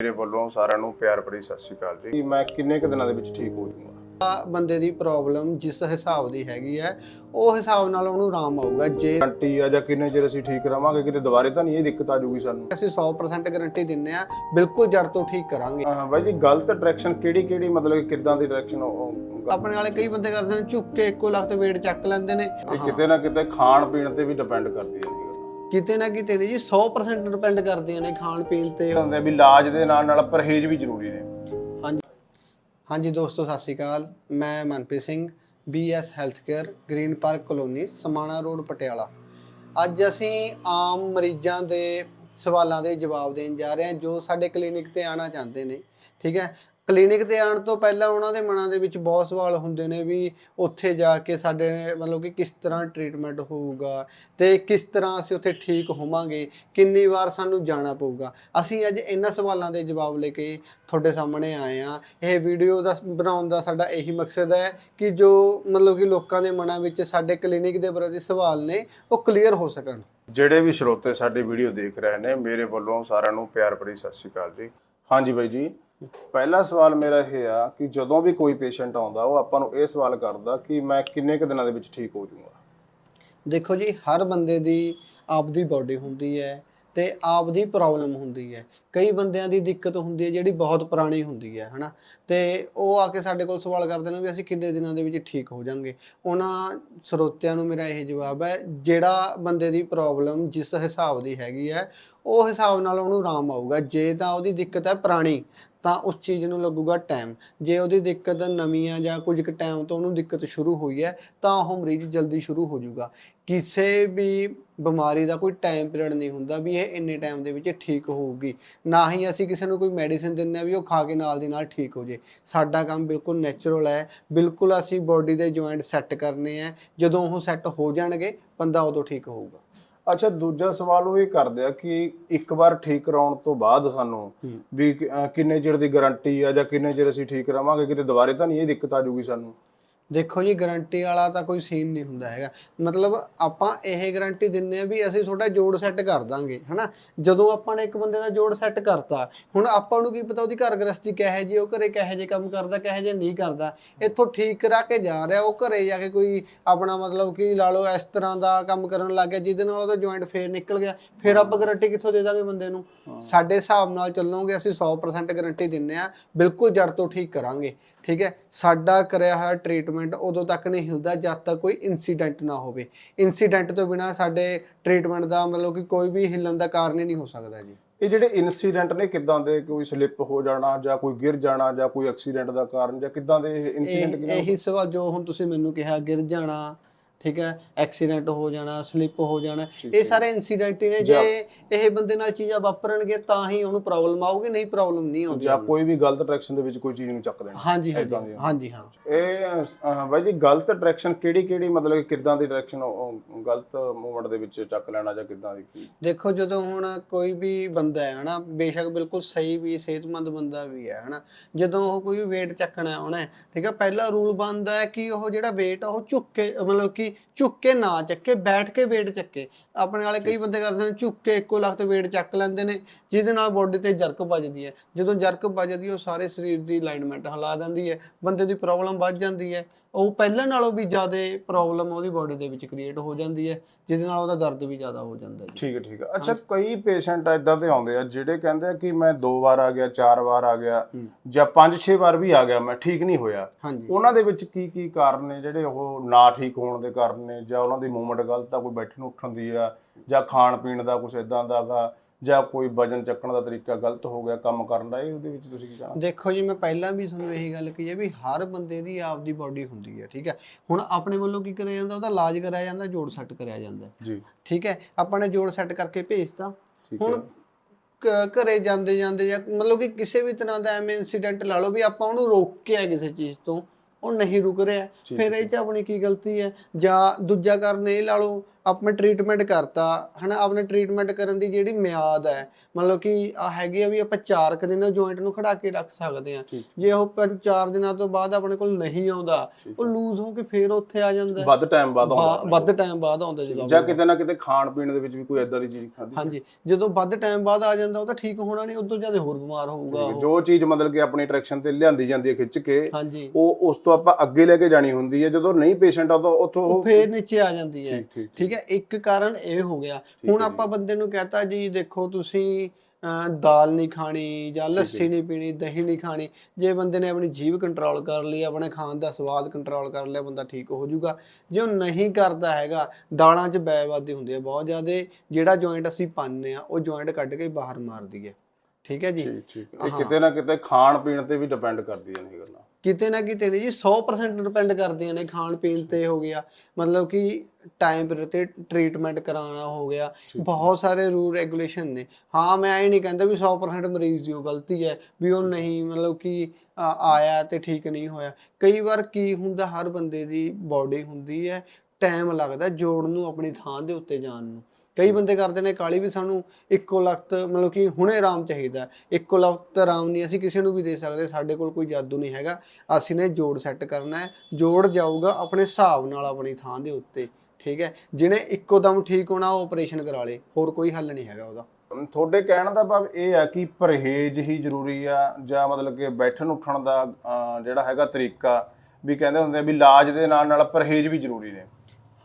ਮੇਰੇ ਵੱਲੋਂ ਸਾਰਿਆਂ ਨੂੰ ਪਿਆਰ ਭਰੀ ਸਤਿ ਸ਼੍ਰੀ ਅਕਾਲ ਜੀ। ਮੈਂ ਕਿੰਨੇ ਕੁ ਦਿਨਾਂ ਦੇ ਵਿੱਚ ਠੀਕ ਹੋ ਜਾਊਂਗਾ? ਬੰਦੇ ਦੀ ਪ੍ਰੋਬਲਮ ਜਿਸ ਹਿਸਾਬ ਦੀ ਹੈਗੀ ਹੈ ਉਹ ਹਿਸਾਬ ਨਾਲ ਉਹਨੂੰ ਆਰਾਮ ਆਊਗਾ ਜੇ ਗਰੰਟੀ ਆ ਜਾਂ ਕਿੰਨੇ ਚਿਰ ਅਸੀਂ ਠੀਕ ਰਵਾਂਗੇ ਕਿਤੇ ਦੁਬਾਰੇ ਤਾਂ ਨਹੀਂ ਇਹ ਦਿੱਕਤ ਆ ਜਾਊਗੀ ਸਾਨੂੰ? ਅਸੀਂ 100% ਗਾਰੰਟੀ ਦਿੰਨੇ ਆ ਬਿਲਕੁਲ ਜੜ ਤੋਂ ਠੀਕ ਕਰਾਂਗੇ। ਹਾਂ ਬਾਈ ਜੀ ਗਲਤ ਡਾਇਰੈਕਸ਼ਨ ਕਿਹੜੀ ਕਿਹੜੀ ਮਤਲਬ ਕਿ ਕਿੱਦਾਂ ਦੀ ਡਾਇਰੈਕਸ਼ਨ ਆਪਣੇ ਵਾਲੇ ਕਈ ਬੰਦੇ ਕਰਦੇ ਨੇ ਝੁੱਕ ਕੇ ਇੱਕੋ ਲੱਖ ਤੇ weight ਚੱਕ ਲੈਂਦੇ ਨੇ। ਇਹ ਕਿਤੇ ਨਾ ਕਿਤੇ ਖਾਣ ਪੀਣ ਤੇ ਵੀ ਡਿਪੈਂਡ ਕਰਦੀ ਹੈ ਜੀ ਕਿਤੇ ਨਾ ਕਿਤੇ ਨਹੀਂ ਜੀ 100% ਡਿਪੈਂਡ ਕਰਦੀਆਂ ਨੇ ਖਾਣ ਪੀਣ ਤੇ। ਹੁੰਦੇ ਆ ਵੀ ਇਲਾਜ ਦੇ ਨਾਲ ਨਾਲ ਪਰਹੇਜ਼ ਵੀ ਜ਼ਰੂਰੀ ਨੇ। ਹਾਂਜੀ। ਹਾਂਜੀ ਦੋਸਤੋ ਸਤਿ ਸ਼੍ਰੀ ਅਕਾਲ। ਮੈਂ Manpreet Singh BS health care green park colony Samana road Patiala. ਅੱਜ ਅਸੀਂ ਆਮ ਮਰੀਜ਼ਾਂ ਦੇ ਸਵਾਲਾਂ ਦੇ ਜਵਾਬ ਦੇਣ ਜਾ ਰਹੇ ਹਾਂ ਜੋ ਸਾਡੇ ਕਲੀਨਿਕ ਤੇ ਆਣਾ ਚਾਹੁੰਦੇ ਨੇ। ਠੀਕ ਹੈ? ਕਲੀਨਿਕ ਤੇ ਆਉਣ ਤੋਂ ਪਹਿਲਾਂ ਉਹਨਾਂ ਦੇ ਮਨਾਂ ਦੇ ਵਿੱਚ ਬਹੁਤ ਸਵਾਲ ਹੁੰਦੇ ਨੇ ਵੀ ਉੱਥੇ ਜਾ ਕੇ ਸਾਡੇ, ਮਤਲਬ ਕਿ ਕਿਸ ਤਰ੍ਹਾਂ ਟ੍ਰੀਟਮੈਂਟ ਹੋਊਗਾ ਤੇ ਕਿਸ ਤਰ੍ਹਾਂ ਅਸੀਂ ਉੱਥੇ ਠੀਕ ਹੋਵਾਂਗੇ, ਕਿੰਨੀ ਵਾਰ ਸਾਨੂੰ ਜਾਣਾ ਪਊਗਾ। ਅਸੀਂ ਅੱਜ ਇਹਨਾਂ ਸਵਾਲਾਂ ਦੇ ਜਵਾਬ ਲੈ ਕੇ ਤੁਹਾਡੇ ਸਾਹਮਣੇ ਆਏ ਆ ਇਹ ਵੀਡੀਓ ਦਾ ਬਣਾਉਣ ਦਾ ਸਾਡਾ ਇਹੀ ਮਕਸਦ ਹੈ ਕਿ ਜੋ, ਮਤਲਬ ਕਿ ਲੋਕਾਂ ਦੇ ਮਨਾਂ ਵਿੱਚ ਸਾਡੇ ਕਲੀਨਿਕ ਦੇ ਪ੍ਰਤੀ ਸਵਾਲ ਨੇ, ਉਹ ਕਲੀਅਰ ਹੋ ਸਕਣ। ਜਿਹੜੇ ਵੀ ਸਰੋਤੇ ਸਾਡੀ ਵੀਡੀਓ ਦੇਖ ਰਹੇ ਨੇ, ਮੇਰੇ ਵੱਲੋਂ ਸਾਰਿਆਂ ਨੂੰ ਪਿਆਰ ਭਰੀ ਸਤਿ ਸ਼੍ਰੀ ਅਕਾਲ ਜੀ। ਹਾਂਜੀ ਬਾਈ ਜੀ ਪਹਿਲਾ ਸਵਾਲ ਮੇਰਾ ਇਹ ਆ ਕਿ ਜਦੋਂ ਵੀ ਕੋਈ ਪੇਸ਼ੈਂਟ ਆਉਂਦਾ, ਉਹ ਆਪਾਂ ਨੂੰ ਇਹ ਸਵਾਲ ਕਰਦਾ ਕਿ ਮੈਂ ਕਿੰਨੇ ਕੁ ਦਿਨਾਂ ਦੇ ਵਿੱਚ ਠੀਕ ਹੋ ਜਾਊਂਗਾ? ਦੇਖੋ ਜੀ, ਹਰ ਬੰਦੇ ਦੀ ਆਪਦੀ ਬਾਡੀ ਹੁੰਦੀ ਹੈ ਤੇ ਆਪਦੀ ਪ੍ਰੋਬਲਮ ਹੁੰਦੀ ਹੈ। ਕਈ ਬੰਦਿਆਂ ਦੀ ਦਿੱਕਤ ਹੁੰਦੀ ਹੈ ਜਿਹੜੀ ਬਹੁਤ ਪੁਰਾਣੀ ਹੁੰਦੀ ਹੈ, ਹਨਾ? ਤੇ ਉਹ ਆ ਕੇ ਸਾਡੇ ਕੋਲ ਸਵਾਲ ਕਰਦੇ ਨੇ ਵੀ ਅਸੀਂ ਕਿੰਨੇ ਦਿਨਾਂ ਦੇ ਵਿੱਚ ਠੀਕ ਹੋ ਜਾਾਂਗੇ ਉਹਨਾਂ ਸਰੋਤਿਆਂ ਨੂੰ ਮੇਰਾ ਇਹ ਜਵਾਬ ਹੈ, ਜਿਹੜਾ ਬੰਦੇ ਦੀ ਪ੍ਰੋਬਲਮ ਜਿਸ ਹਿਸਾਬ ਦੀ ਹੈਗੀ ਹੈ ਉਹ ਹਿਸਾਬ ਨਾਲ ਉਹਨੂੰ ਆਰਾਮ ਆਊਗਾ। ਜੇ ਤਾਂ ਉਹਦੀ ਦਿੱਕਤ ਹੈ ਪੁਰਾਣੀ, ਤਾਂ ਉਸ ਚੀਜ਼ ਨੂੰ ਲੱਗੂਗਾ ਟਾਈਮ ਜੇ ਉਹਦੀ ਦਿੱਕਤ ਨਵੀਂ ਆ ਜਾਂ ਕੁਝ ਕੁ ਟਾਈਮ ਤੋਂ ਉਹਨੂੰ ਦਿੱਕਤ ਸ਼ੁਰੂ ਹੋਈ ਹੈ, ਤਾਂ ਉਹ ਮਰੀਜ਼ ਜਲਦੀ ਸ਼ੁਰੂ ਹੋ ਜਾਊਗਾ। ਕਿਸੇ ਵੀ ਬਿਮਾਰੀ ਦਾ ਕੋਈ ਟਾਈਮ ਪੀਰੀਅਡ ਨਹੀਂ ਹੁੰਦਾ ਵੀ ਇਹ ਇੰਨੇ ਟਾਈਮ ਦੇ ਵਿੱਚ ਠੀਕ ਹੋਊਗੀ। ਨਾ ਹੀ ਅਸੀਂ ਕਿਸੇ ਨੂੰ ਕੋਈ ਮੈਡੀਸਿਨ ਦਿੰਦੇ ਆ ਵੀ ਉਹ ਖਾ ਕੇ ਨਾਲ ਦੀ ਨਾਲ ਠੀਕ ਹੋ ਜੇ। ਸਾਡਾ ਕੰਮ ਬਿਲਕੁਲ ਨੈਚੁਰਲ ਹੈ। ਬਿਲਕੁਲ ਅਸੀਂ ਬੋਡੀ ਦੇ ਜੁਆਇੰਟ ਸੈੱਟ ਕਰਨੇ ਆ। ਜਦੋਂ ਉਹ ਸੈੱਟ ਹੋ ਜਾਣਗੇ, ਬੰਦਾ ਉਦੋਂ ਠੀਕ ਹੋਊਗਾ। ਅੱਛਾ ਦੂਜਾ ਸਵਾਲ ਉਹ ਇਹ ਕਰਦੇ ਆ ਕਿ ਇੱਕ ਵਾਰ ਠੀਕ ਕਰਾਉਣ ਤੋਂ ਬਾਅਦ ਸਾਨੂੰ। ਵੀ ਕਿ- ਅਹ ਕਿੰਨੇ ਚਿਰ ਦੀ ਗਾਰੰਟੀ ਆ ਜਾਂ ਕਿੰਨੇ ਚਿਰ ਅਸੀਂ ਠੀਕ ਰਵਾਂਗੇ ਕਿਤੇ ਦੁਬਾਰੇ ਤਾਂ ਨਹੀਂ ਇਹ ਦਿੱਕਤ ਆ ਜਾਊਗੀ ਸਾਨੂੰ ਦੇਖੋ ਜੀ ਗਾਰੰਟੀ ਵਾਲਾ ਤਾਂ ਕੋਈ ਸੀਨ ਨਹੀਂ ਹੁੰਦਾ ਹੈਗਾ। ਮਤਲਬ ਆਪਾਂ ਇਹ ਗਾਰੰਟੀ ਦਿੰਨੇ ਆ ਵੀ ਅਸੀਂ ਤੁਹਾਡਾ ਜੋੜ ਸੈੱਟ ਕਰ ਦਾਂਗੇ ਹਨਾ? ਜਦੋਂ ਆਪਾਂ ਨੇ ਇੱਕ ਬੰਦੇ ਦਾ ਜੋੜ ਸੈੱਟ ਕਰਤਾ ਹੁਣ ਆਪਾਂ ਨੂੰ ਕੀ ਪਤਾ ਉਹਦੀ ਘਰ ਗ੍ਰਸਤੀ ਕਿਹੋ ਜੀ ਉਹ ਘਰੇ ਕਿਹੋ ਜੇ ਕੰਮ ਕਰਦਾ ਕਿਹੋ ਜੇ ਨਹੀਂ ਕਰਦਾ। ਇੱਥੋਂ ਠੀਕ ਕਰਾ ਕੇ ਜਾ ਰਿਹਾ ਉਹ ਘਰੇ ਜਾ ਕੇ ਕੋਈ ਆਪਣਾ ਮਤਲਬ ਕਿ ਲਾ ਲਓ ਇਸ ਤਰ੍ਹਾਂ ਦਾ ਕੰਮ ਕਰਨ ਲੱਗ ਗਿਆ ਜਿਹਦੇ ਨਾਲ ਉਹਦਾ ਜੁਆਇੰਟ ਫੇਰ ਨਿਕਲ ਗਿਆ ਫਿਰ ਆਪਾਂ ਗਾਰੰਟੀ ਕਿੱਥੋਂ ਦੇ ਦਾਂਗੇ ਬੰਦੇ ਨੂੰ? ਸਾਡੇ ਹਿਸਾਬ ਨਾਲ ਚੱਲੋਗੇ ਅਸੀਂ 100% ਗਾਰੰਟੀ ਦਿੰਨੇ ਆ ਬਿਲਕੁਲ ਜੜ ਤੋਂ ਠੀਕ ਕਰਾਂਗੇ ਠੀਕ ਹੈ? ਸਾਡਾ ਕਰਿਆ ਹੋਇਆ ਟ੍ਰੀਟਮੈਂਟ ਉਦੋਂ ਤੱਕ ਨਹੀਂ ਹਿਲਦਾ ਜਦ ਤੱਕ ਕੋਈ ਇਨਸੀਡੈਂਟ ਨਾ ਹੋਵੇ। ਇਨਸੀਡੈਂਟ ਤੋਂ ਬਿਨਾ ਸਾਡੇ ਟ੍ਰੀਟਮੈਂਟ ਦਾ ਮਤਲਬ ਕਿ ਕੋਈ ਵੀ ਹਿੱਲਣ ਦਾ ਕਾਰਨ ਹੀ ਨਹੀਂ ਹੋ ਸਕਦਾ ਜੀ। ਇਹ ਜਿਹੜੇ ਇਨਸੀਡੈਂਟ ਨੇ ਕਿੱਦਾਂ ਦੇ ਕੋਈ ਸਲਿੱਪ ਹੋ ਜਾਣਾ ਜਾਂ ਕੋਈ ਗਿਰ ਜਾਣਾ ਜਾਂ ਕੋਈ ਐਕਸੀਡੈਂਟ ਦਾ ਕਾਰਨ ਜਾਂ ਕਿੱਦਾਂ ਦੇ ਇਨਸੀਡੈਂਟ ਇਹ ਇਹੀ ਸਵਾਲ ਜੋ ਹੁਣ ਤੁਸੀਂ ਮੈਨੂੰ ਕਿਹਾ ਗਿਰ ਜਾਣਾ ਠੀਕ ਹੈ ਐਕਸੀਡੈਂਟ ਹੋ ਜਾਣਾ ਸਲਿੱਪ ਹੋ ਜਾਣਾ ਇਹ। ਸਾਰੇ ਇਨਸੀਡੈਂਟ ਨੇ ਜੇ ਇਹ ਬੰਦੇ ਨਾਲ ਚੀਜ਼ਾਂ ਵਾਪਰਨਗੇ ਤਾਂ ਹੀ ਉਹਨੂੰ ਪ੍ਰੋਬਲਮ ਆਊਗੀ ਨਹੀਂ ਪ੍ਰੋਬਲਮ ਨਹੀਂ ਆਉਂਦੀ ਜਾਂ ਕੋਈ ਵੀ ਗਲਤ ਡਾਇਰੈਕਸ਼ਨ ਦੇ ਵਿੱਚ ਕੋਈ ਚੀਜ਼ ਨੂੰ ਚੱਕ ਦੇਣਾ ਹਾਂਜੀ ਹਾਂਜੀ ਹਾਂ। ਇਹ ਬਾਈ ਜੀ ਗਲਤ ਡਾਇਰੈਕਸ਼ਨ ਕਿਹੜੀ ਕਿਹੜੀ ਮਤਲਬ ਕਿ ਕਿੱਦਾਂ ਦੀ ਡਾਇਰੈਕਸ਼ਨ ਗਲਤ ਮੂਵਮੈਂਟ ਦੇ ਵਿੱਚ ਚੱਕ ਲੈਣਾ ਜਾਂ ਕਿੱਦਾਂ ਦੀ ਦੇਖੋ ਜਦੋਂ ਹੁਣ ਕੋਈ ਵੀ ਬੰਦਾ ਹੈ ਹਨਾ ਬੇਸ਼ੱਕ ਬਿਲਕੁਲ ਸਹੀ ਵੀ ਸਿਹਤਮੰਦ ਬੰਦਾ ਵੀ ਹੈ ਹਨਾ ਜਦੋਂ ਉਹ ਕੋਈ weight ਚੱਕਣਾ ਆਉਣਾ ਠੀਕ ਹੈ ਪਹਿਲਾ ਰੂਲ ਬਣਦਾ ਹੈ ਕਿ ਉਹ ਜਿਹੜਾ weight ਉਹ ਝੁੱਕ ਕੇ ਮਤਲਬ ਕਿ ਝੁੱਕ ਕੇ ਨਾ ਚੱਕੇ ਬੈਠ ਕੇ weight ਚੱਕੇ। ਆਪਣੇ ਵਾਲੇ ਕਈ ਬੰਦੇ ਕਰਦੇ ਨੇ ਝੁੱਕ ਕੇ ਇੱਕੋ ਲੱਖ ਤੇ weight ਚੱਕ ਲੈਂਦੇ ਨੇ ਜਿਹਦੇ ਨਾਲ ਬੋਡੀ ਤੇ ਜਰਕ ਵੱਜਦੀ ਹੈ। ਜਦੋਂ ਜਰਕ ਵੱਜਦੀ ਹੈ ਉਹ ਸਾਰੇ ਸਰੀਰ ਦੀ ਅਲਾਈਨਮੈਂਟ ਹਿਲਾ ਦਿੰਦੀ ਹੈ ਬੰਦੇ ਦੀ ਪ੍ਰੋਬਲਮ ਵੱਧ ਜਾਂਦੀ ਹੈ। ਉਹ ਪਹਿਲਾਂ ਨਾਲੋਂ ਵੀ ਜ਼ਿਆਦਾ ਪ੍ਰੋਬਲਮ ਉਹਦੀ ਬੋਡੀ ਦੇ ਵਿੱਚ ਕ੍ਰੀਏਟ ਹੋ ਜਾਂਦੀ ਹੈ ਜਿਹਦੇ ਨਾਲ ਉਹਦਾ ਦਰਦ ਵੀ ਜ਼ਿਆਦਾ ਹੋ ਜਾਂਦਾ ਹੈ ਠੀਕ ਹੈ ਠੀਕ ਹੈ। ਅੱਛਾ ਕਈ ਪੇਸ਼ੈਂਟ ਇਦਾਂ ਦੇ ਆਉਂਦੇ ਆ ਜਿਹੜੇ ਕਹਿੰਦੇ ਆ ਕਿ ਮੈਂ ਦੋ ਵਾਰ ਆ ਗਿਆ ਚਾਰ ਵਾਰ ਆ ਗਿਆ। ਜਾਂ ਪੰਜ ਛੇ ਵਾਰ ਵੀ ਆ ਗਿਆ ਮੈਂ ਠੀਕ ਨਹੀਂ ਹੋਇਆ। ਉਹਨਾਂ ਦੇ ਵਿੱਚ ਕੀ ਕੀ ਕਾਰਨ ਨੇ ਜਿਹੜੇ ਉਹ ਨਾ ਠੀਕ ਹੋਣ ਦੇ ਕਾਰਨ ਨੇ ਜਾਂ ਉਹਨਾਂ ਦੀ ਮੂਵਮੈਂਟ ਗਲਤ ਆ ਕੋਈ ਬੈਠਣ ਉੱਠਣ ਦੀ ਆ ਜਾਂ ਖਾਣ ਪੀਣ ਦਾ ਕੁਝ ਇਦਾਂ ਦਾ ਗਾ? ਜਾਂ ਕੋਈ ਵਜਨ ਚੱਕਣ ਦਾ ਤਰੀਕਾ ਗਲਤ ਹੋ ਗਿਆ ਕੰਮ ਕਰਨ ਦਾ ਇਹ ਉਹਦੇ ਵਿੱਚ ਤੁਸੀਂ ਕੀ ਕਹਿਣਾ? ਦੇਖੋ ਜੀ ਮੈਂ ਪਹਿਲਾਂ ਵੀ ਤੁਹਾਨੂੰ ਇਹੀ ਗੱਲ ਕਹੀ ਹੈ ਵੀ ਹਰ ਬੰਦੇ ਦੀ ਆਪਦੀ ਬਾਡੀ ਹੁੰਦੀ ਹੈ ਠੀਕ ਹੈ? ਹੁਣ ਆਪਣੇ ਵੱਲੋਂ ਕੀ ਕਰਿਆ ਜਾਂਦਾ? ਉਹਦਾ ਇਲਾਜ ਕਰਾਇਆ ਜਾਂਦਾ ਜੋੜ ਸੈੱਟ ਕਰਿਆ ਜਾਂਦਾ ਜੀ। ਠੀਕ ਹੈ? ਆਪਾਂ ਨੇ ਜੋੜ ਸੈੱਟ ਕਰਕੇ ਭੇਜਤਾ। ਹੁਣ ਕ- ਘਰੇ ਜਾਂਦੇ ਜਾਂਦੇ ਜਾਂ ਮਤਲਬ ਕਿ ਕਿਸੇ ਵੀ ਤਰ੍ਹਾਂ ਦਾ ਐਵੇਂ ਇਨਸੀਡੈਂਟ ਲਾ ਲਓ ਵੀ ਆਪਾਂ ਉਹਨੂੰ ਰੋਕਿਆ ਕਿਸੇ ਚੀਜ਼ ਤੋਂ ਉਹ ਨਹੀਂ ਰੁਕ ਰਿਹਾ। ਫਿਰ। ਇਹ ਚ ਆਪਣੀ ਕੀ ਗਲਤੀ ਹੈ? ਜਾਂ ਦੂਜਾ ਕਾਰਨ ਇਹ ਲਾ ਲਓ ਆਪਾਂ ਟ੍ਰੀਟਮੈਂਟ ਕਰਤਾ ਹਨਾ? ਆਪਣੇ ਟ੍ਰੀਟਮੈਂਟ ਕਰਨ ਦੀ ਜਿਹੜੀ ਮਿਆਦ ਹੈ ਮਤਲਬ ਕਿ ਆ ਹੈਗੀ ਆ ਵੀ ਆਪਾਂ 4 ਕੁ ਦਿਨ ਜੁਆਇੰਟ ਨੂੰ ਖੜਾ ਕੇ ਰੱਖ ਸਕਦੇ ਆ। ਜੇ ਉਹ 4 ਦਿਨਾਂ ਤੋਂ ਬਾਅਦ ਆਪਣੇ ਕੋਲ ਨਹੀਂ ਆਉਂਦਾ ਉਹ ਲੂਜ਼ ਹੋ ਕੇ ਫੇਰ ਉੱਥੇ ਆ ਜਾਂਦਾ ਹੈ। ਵੱਧ ਟਾਈਮ ਬਾਅਦ ਆਉਂਦਾ ਵੱਧ ਟਾਈਮ ਬਾਅਦ ਆਉਂਦਾ ਜਦੋਂ ਜਾਂ ਆਪਣੇ ਕਿਤੇ ਨਾ ਕਿਤੇ ਖਾਣ ਪੀਣ ਦੇ ਵਿੱਚ ਵੀ ਕੋਈ ਐਦਾਂ ਦੀ ਚੀਜ਼ ਖਾਧੀ ਹਾਂਜੀ ਜਦੋਂ ਵੱਧ ਟਾਈਮ ਬਾਅਦ ਆ ਜਾਂਦਾ ਉਹ ਤਾਂ ਠੀਕ ਹੋਣਾ ਨਹੀਂ ਉਦੋਂ ਜ਼ਿਆਦਾ ਹੋਰ ਬਿਮਾਰ ਹੋਊਗਾ। ਜੋ ਚੀਜ਼ ਮਤਲਬ ਕਿ ਆਪਣੀ ਅਟਰੈਕਸ਼ਨ ਤੇ ਲਿਆਂਦੀ ਜਾਂਦੀ ਹੈ ਖਿੱਚ ਕੇ ਉਹ ਉਸ ਤੋਂ ਆਪਾਂ ਅੱਗੇ ਲੈ ਕੇ ਜਾਣੀ ਹੁੰਦੀ ਹੈ ਜਦੋਂ ਨਹੀਂ ਪੇਸ਼ੈਂਟ ਆਉਂਦਾ ਉੱਥੋਂ ਉਹ ਫੇਰ ਨੀਚੇ ਆ ਜਾਂਦੀ ਹੈ। ਠੀਕ ਠੀਕ ਹੈ ਇੱਕ ਕਾਰਨ ਇਹ ਹੋ ਗਿਆ। ਹੁਣ। ਆਪਾਂ ਬੰਦੇ ਨੂੰ ਕਹਤਾ ਜੀ ਦੇਖੋ ਤੁਸੀਂ ਦਾਲ ਨਹੀਂ ਖਾਣੀ ਜਾਂ ਲੱਸੀ ਨਹੀਂ ਪੀਣੀ ਦਹੀਂ ਨਹੀਂ ਖਾਣੀ ਜੇ ਬੰਦੇ ਨੇ ਆਪਣੀ ਜੀਭ ਕੰਟਰੋਲ ਕਰ ਲਈ ਆਪਣੇ ਖਾਣ ਦਾ ਸਵਾਦ ਕੰਟਰੋਲ ਕਰ ਲਿਆ ਬੰਦਾ ਠੀਕ ਹੋ ਜਾਊਗਾ। ਜੇ ਉਹ ਨਹੀਂ ਕਰਦਾ ਹੈਗਾ ਦਾਲਾਂ 'ਚ ਬੈਵਾਦੀ ਹੁੰਦੀ ਹੈ ਬਹੁਤ ਜ਼ਿਆਦਾ ਜਿਹੜਾ ਜੁਆਇੰਟ ਅਸੀਂ ਪਾਉਂਦੇ ਆ ਉਹ ਜੁਆਇੰਟ ਕੱਢ ਕੇ ਬਾਹਰ ਮਾਰਦੀ ਹੈ ਠੀਕ ਹੈ ਜੀ? ਇਹ। ਕਿਤੇ ਨਾ ਕਿਤੇ ਖਾਣ ਪੀਣ ਤੇ ਵੀ ਡਿਪੈਂਡ ਕਰਦੀਆਂ ਨੇ ਇਹ ਗੱਲਾਂ। ਕਿਤੇ ਨਾ ਕਿਤੇ ਨਹੀਂ ਜੀ 100% ਡਿਪੈਂਡ ਕਰਦੀਆਂ ਨੇ ਖਾਣ ਪੀਣ ਤੇ ਹੋ ਗਿਆ। ਮਤਲਬ ਕਿ ਟਾਈਮ ਤੇ ਟ੍ਰੀਟਮੈਂਟ ਕਰਾਉਣਾ ਹੋ ਗਿਆ। ਬਹੁਤ ਸਾਰੇ ਰੂਲ ਰੈਗੂਲੇਸ਼ਨ ਨੇ। ਹਾਂ ਮੈਂ ਇਹ ਨਹੀਂ ਕਹਿੰਦਾ ਵੀ 100% ਮਰੀਜ਼ ਦੀ ਉਹ ਗਲਤੀ ਹੈ ਵੀ ਉਹ ਨਹੀਂ ਮਤਲਬ ਕਿ ਆਇਆ ਤੇ ਠੀਕ ਨਹੀਂ ਹੋਇਆ। ਕਈ ਵਾਰ ਕੀ ਹੁੰਦਾ ਹਰ ਬੰਦੇ ਦੀ ਬਾਡੀ ਹੁੰਦੀ ਹੈ ਟਾਈਮ ਲੱਗਦਾ ਜੋੜ ਨੂੰ ਆਪਣੀ ਥਾਂ ਦੇ ਉੱਤੇ ਜਾਣ ਨੂੰ। ਕਈ ਬੰਦੇ ਕਰਦੇ ਨੇ ਕਾਲੀ ਵੀ ਸਾਨੂੰ ਇੱਕੋ ਲਖਤ ਮਤਲਬ ਕਿ ਹੁਣੇ ਆਰਾਮ ਚਾਹੀਦਾ। ਇੱਕੋ ਲਖਤ ਆਰਾਮ ਨਹੀਂ ਅਸੀਂ ਕਿਸੇ ਨੂੰ ਵੀ ਦੇ ਸਕਦੇ ਸਾਡੇ ਕੋਲ ਕੋਈ ਜਾਦੂ ਨਹੀਂ ਹੈਗਾ। ਅਸੀਂ ਨੇ ਜੋੜ ਸੈੱਟ ਕਰਨਾ ਹੈ। ਜੋੜ ਜਾਊਗਾ ਆਪਣੇ ਹਿਸਾਬ ਨਾਲ ਆਪਣੀ ਥਾਂ ਦੇ ਉੱਤੇ। ਠੀਕ ਹੈ? ਜਿਹਨੇ ਇੱਕੋ ਦਮ ਠੀਕ ਹੋਣਾ ਉਹ ਆਪਰੇਸ਼ਨ ਕਰਾ ਲੇ। ਹੋਰ ਕੋਈ ਹੱਲ ਨਹੀਂ ਹੈਗਾ ਉਹਦਾ। ਤੁਹਾਡੇ ਕਹਿਣ ਦਾ ਭਾਵ ਇਹ ਆ ਕਿ ਪਰਹੇਜ਼ ਹੀ ਜ਼ਰੂਰੀ ਆ ਜਾਂ ਮਤਲਬ ਕਿ ਬੈਠਣ ਉੱਠਣ ਦਾ ਅਹ, ਜਿਹੜਾ ਹੈਗਾ ਤਰੀਕਾ ਵੀ ਕਹਿੰਦੇ ਹੁੰਦੇ ਆ ਵੀ ਇਲਾਜ ਦੇ ਨਾਲ ਨਾਲ ਪਰਹੇਜ਼ ਵੀ ਜ਼ਰੂਰੀ ਨੇ।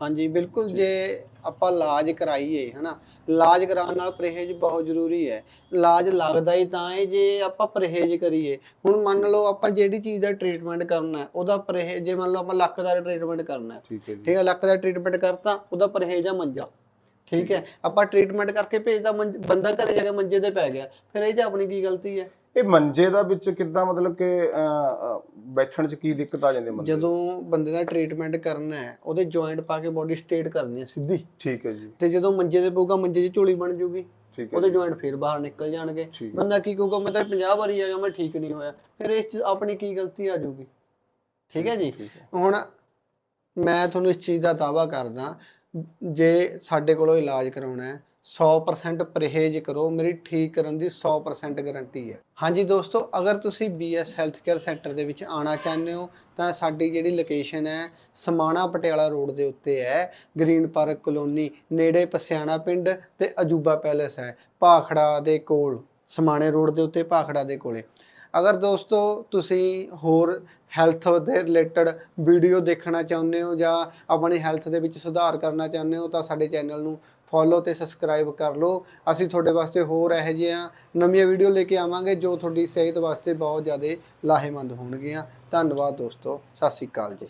ਹਾਂਜੀ ਬਿਲਕੁਲ ਜੇ। ਆਪਾਂ ਇਲਾਜ ਕਰਾਈਏ ਹਨਾ? ਇਲਾਜ ਕਰਾਉਣ ਨਾਲ ਪਰਹੇਜ਼ ਬਹੁਤ ਜ਼ਰੂਰੀ ਹੈ। ਇਲਾਜ ਲੱਗਦਾ ਹੀ ਤਾਂ ਹੈ ਜੇ ਆਪਾਂ ਪਰਹੇਜ਼ ਕਰੀਏ। ਹੁਣ ਮੰਨ ਲਓ ਆਪਾਂ ਜਿਹੜੀ ਚੀਜ਼ ਦਾ ਟ੍ਰੀਟਮੈਂਟ ਕਰਨਾ ਹੈ ਉਹਦਾ ਪਰਹੇਜ਼ ਜੇ ਮੰਨ ਲਓ ਆਪਾਂ ਲੱਕ ਦਾ ਟ੍ਰੀਟਮੈਂਟ ਕਰਨਾ ਹੈ ਠੀਕ ਹੈ ਲੱਕ ਦਾ ਟ੍ਰੀਟਮੈਂਟ ਕਰਤਾ ਉਹਦਾ ਪਰਹੇਜ਼ ਆ ਮੰਜਾ। ਠੀਕ ਹੈ ਆਪਾਂ ਟ੍ਰੀਟਮੈਂਟ ਕਰਕੇ ਭੇਜਦਾ ਬੰਦਾ ਘਰੇ ਜਾ ਕੇ ਮੰਜੇ ਤੇ ਪੈ ਗਿਆ। ਫਿਰ ਇਹ 'ਚ ਆਪਣੀ ਕੀ ਗਲਤੀ ਹੈ? ਇਹ ਮੰਜੇ ਦਾ ਵਿੱਚ ਕਿੱਦਾਂ ਮਤਲਬ ਕਿ ਬੈਠਣ 'ਚ ਕੀ ਦਿੱਕਤ ਆ ਜਾਂਦੀ ਮੰਜੇ ਜਦੋਂ ਬੰਦੇ ਦਾ ਟ੍ਰੀਟਮੈਂਟ ਕਰਨਾ ਹੈ ਉਹਦੇ ਜੁਆਇੰਟ ਪਾ ਕੇ ਬੋਡੀ ਸਟੇਟ ਕਰਨੀ ਹੈ ਸਿੱਧੀ। ਠੀਕ ਹੈ ਜੀ। ਤੇ ਜਦੋਂ ਮੰਜੇ ਤੇ ਪਊਗਾ ਮੰਜੇ 'ਚ ਝੋਲੀ ਬਣ ਜੂਗੀ। ਉਹਦੇ ਜੁਆਇੰਟ ਫਿਰ ਬਾਹਰ ਨਿਕਲ ਜਾਣਗੇ। ਬੰਦਾ ਕੀ ਕਹੂਗਾ ਮੈਂ ਤਾਂ 50 ਵਾਰੀ ਆ ਗਿਆ ਮੈਂ ਠੀਕ ਨਹੀਂ ਹੋਇਆ। ਫਿਰ ਇਸ 'ਚ ਆਪਣੀ ਕੀ ਗਲਤੀ ਆ ਜਾਊਗੀ ਠੀਕ ਹੈ ਜੀ? ਹੁਣ ਮੈਂ ਤੁਹਾਨੂੰ ਇਸ ਚੀਜ਼ ਦਾ ਦਾਵਾ ਕਰਦਾ ਜੇ ਸਾਡੇ ਕੋਲੋਂ ਇਲਾਜ ਕਰਾਉਣਾ ਹੈ 100% ਪਰਹੇਜ਼ ਕਰੋ, ਮੇਰੀ ਠੀਕ ਕਰਨ ਦੀ 100% ਗਾਰੰਟੀ ਹੈ। ਹਾਂਜੀ ਦੋਸਤੋ, ਅਗਰ ਤੁਸੀਂ BS ਹੈਲਥ ਕੇਅਰ ਸੈਂਟਰ ਦੇ ਵਿੱਚ ਆਣਾ ਚਾਹੁੰਦੇ ਹੋ, ਤਾਂ ਸਾਡੀ ਜਿਹੜੀ ਲੋਕੇਸ਼ਨ ਹੈ, ਸਮਾਣਾ ਪਟਿਆਲਾ ਰੋਡ ਦੇ ਉੱਤੇ ਹੈ। ਗ੍ਰੀਨ ਪਾਰਕ ਕਲੋਨੀ ਨੇੜੇ ਪਸਿਆਣਾ ਪਿੰਡ ਤੇ ਅਜੂਬਾ ਪੈਲੇਸ ਹੈ, ਭਾਖੜਾ ਦੇ ਕੋਲ, ਸਮਾਣੇ ਰੋਡ ਦੇ ਉੱਤੇ, ਭਾਖੜਾ ਦੇ ਕੋਲੇ। ਅਗਰ ਦੋਸਤੋ ਤੁਸੀਂ ਹੋਰ ਹੈਲਥ ਦੇ ਰਿਲੇਟਡ ਵੀਡੀਓ ਦੇਖਣਾ ਚਾਹੁੰਦੇ ਹੋ ਜਾਂ ਆਪਣੀ ਹੈਲਥ ਦੇ ਵਿੱਚ ਸੁਧਾਰ ਕਰਨਾ ਚਾਹੁੰਦੇ ਹੋ ਤਾਂ ਸਾਡੇ ਚੈਨਲ ਨੂੰ ਫੋਲੋ ਤੇ ਸਬਸਕ੍ਰਾਈਬ ਕਰ ਲਓ। ਅਸੀਂ ਤੁਹਾਡੇ ਵਾਸਤੇ ਹੋਰ ਇਹੋ ਜਿਹੀਆਂ ਨਵੀਆਂ ਵੀਡੀਓ ਲੈ ਕੇ ਆਵਾਂਗੇ ਜੋ ਤੁਹਾਡੀ ਸਿਹਤ ਵਾਸਤੇ ਬਹੁਤ ਜ਼ਿਆਦਾ ਲਾਹੇਮੰਦ ਹੋਣਗੀਆਂ। ਧੰਨਵਾਦ ਦੋਸਤੋ। ਸਤਿ ਸ਼੍ਰੀ ਅਕਾਲ ਜੀ।